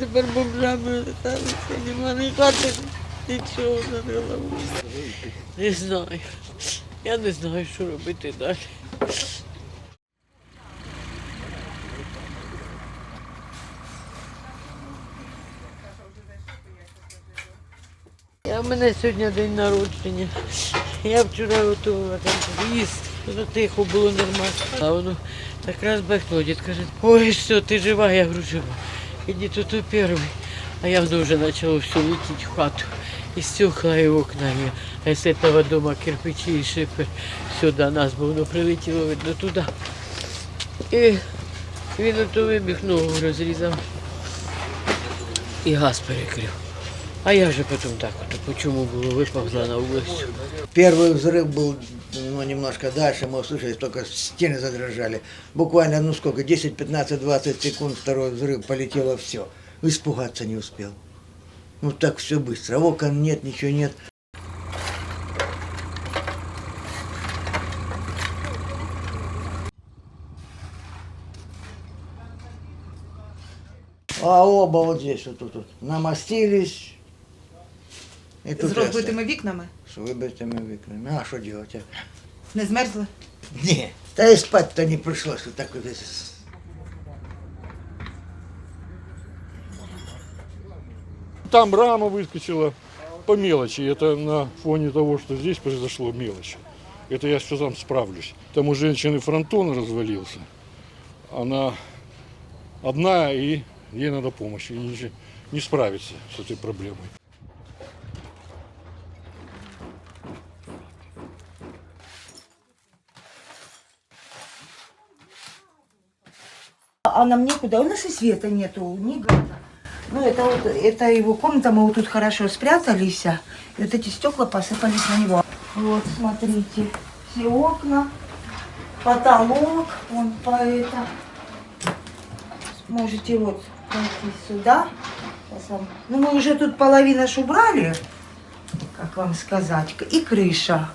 тепер бомжами лишалися, нема ні хати, нічого за головою. Не знаю. Я не знаю, що робити далі. В мене сьогодні день народження. Я вчора готувала там їсти. Ну, тихо було нормально. А воно так раз бахнуло, дід каже, ой, що, ти жива, я говорю, жива. Іди тут у перший. А я вже почало все летіти в хату. І стекла, і окна. А з цього дома кирпичі і шифер. Все нас, було прилетіло, видно, туди. І він ото вибіг, ногу розрізав. І газ перекрив. А я вже потім так, от, по чому було, виповзла на вулицю. Первый взрыв был ну, немножко дальше, мы услышали, только стены задрожали. Буквально, ну сколько, 10, 15, 20 секунд второй взрыв, полетело все. Испугаться не успел. Ну так все быстро. Окон нет, ничего нет. А оба вот здесь, вот тут, вот, намастились. И З тут и розбитими вікнами. С выбитыми вікнами. А що делать? а? Не змерзли? Ні, та і спати-то не прийшлося. Так от ось. Там рама выскочила по мелочи. Это на фоне того, что здесь произошло мелочь. Это я все сам справлюсь. Там у женщины фронтон развалился. Она одна, и ей надо помощь. И не, не справится с этой проблемой. А нам некуда, у нас и света нету, ни газа. Ну, это вот, это его комната, мы вот тут хорошо спрятались, а, и вот эти стекла посыпались на него. Вот, смотрите, все окна, потолок, вон по это. Можете вот пройти сюда. Ну, мы уже тут половину ж как вам сказать, и крыша.